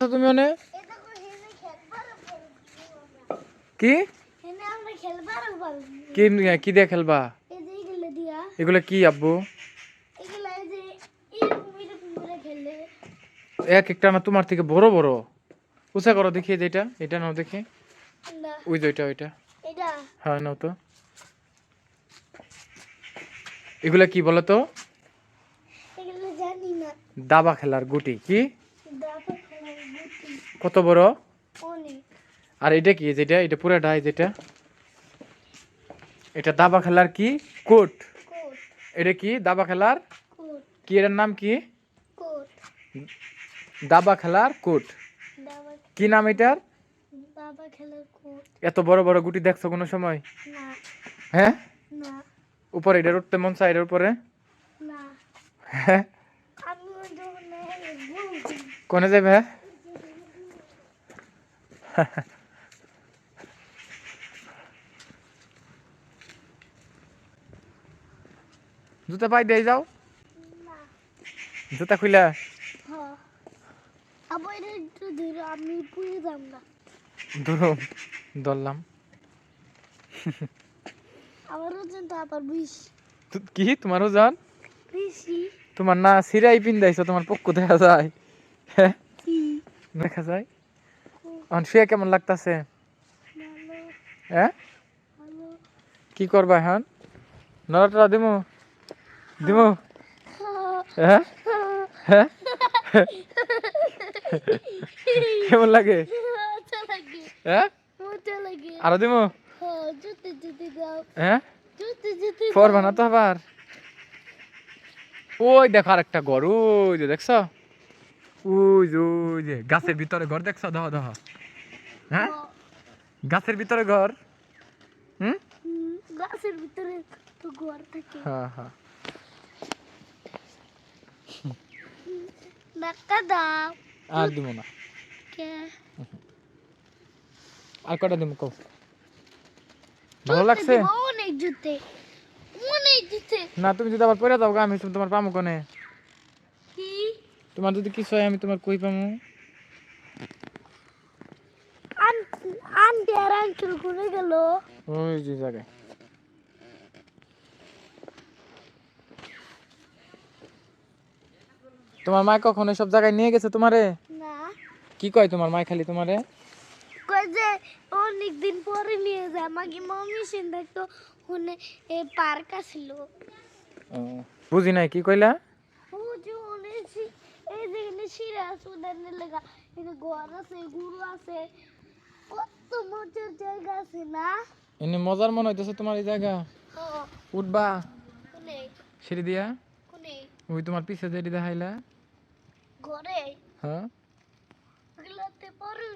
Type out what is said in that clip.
তুমি কি? কি কি দিয়ে খেলবা? এগুলো কি আব্বু? এক একটা না তোমার থেকে বড় বড়। উঁচা করো দেখি এটা এটা নাও দেখি। ওই যে ওইটা ওইটা। হ্যাঁ নাও তো। এগুলা কি বলো তো? দাবা খেলার গুটি কি? কত বড়? অনেক। আর এটা কি? যেটা এটা পুরাটা এই যেটা? এটা দাবা খেলার কি? কোট। কোট। এটা কি? দাবা খেলার? কোট। কি এটার নাম কি? কোট। দাবা খেলার কোট। দাবা কি নাম এটার? দাবা খেলার কোট। এত বড় বড় গুটি দেখছ কোনো সময়? না। হ্যাঁ? না। উপরে এটার উঠতে মন চায় এটার উপরে? না। হ্যাঁ? কোনে যাবে হ্যাঁ? জুতা পাই দিয়ে যাও। জুতা খুইলা। হ্যাঁ। ধরলাম। আমার ওজন তো আবার বিশ কি? তোমার ওজন বেশি তোমার না সিরাই পিন্দাইছো তোমার পক্ষ দেখা যায়। হ্যাঁ? কি? দেখা যায়। এখন শুয়ে কেমন লাগতাছে? হ্যাঁ? কি করবা এখন? নড়াটরা দিমু? দিমু? হ্যাঁ? হ্যাঁ? কেমন লাগে? হ্যাঁ? আরও দিমু? হ্যাঁ? না তো আবার? ওই দেখো আর একটা যে দেখছ? ওই যে ওই যে গাছের ভিতরে ঘর দেখছ? দেহ দেহ হ্যাঁ? গাছের ভিতরে ঘর? হুম? গাছের ভিতরে তো ঘর থাকে। হ্যাঁ হ্যাঁ ধাক্কা দাও। আর দিব না। কে? আর কটা দিব কও? ভালো লাগছে? অনেক জুতে। অনেক জুতে। না তুমি যদি আবার পরে গা, আমি তোমার পামু কোনে। তোমার যদি কিছু হয় আমি তোমার কই পামু? আন্টি আর আঙ্কেল ঘুরে গেল। ওই যে জায়গায়। তোমার মা কখন সব জায়গায় নিয়ে গেছে তোমারে? না। কি কয় তোমার মা খালি তোমারে? কই যে অনেক দিন পরে নিয়ে যায়। আমাকে মম্মি সেন দেখতো ওখানে এ পার্ক আসছিল ও, বুঝি নাই কি কইলা? আছে ওদের লেগা এখানে ঘর আছে গুরু আছে কত মজার জায়গা আছে না এনে মজার মনে হইতেছে তোমার এই জায়গা উঠবা সিঁড়ি দিয়া ওই তোমার পিছে যেটি দেখাইলা ঘরে হ্যাঁ পরে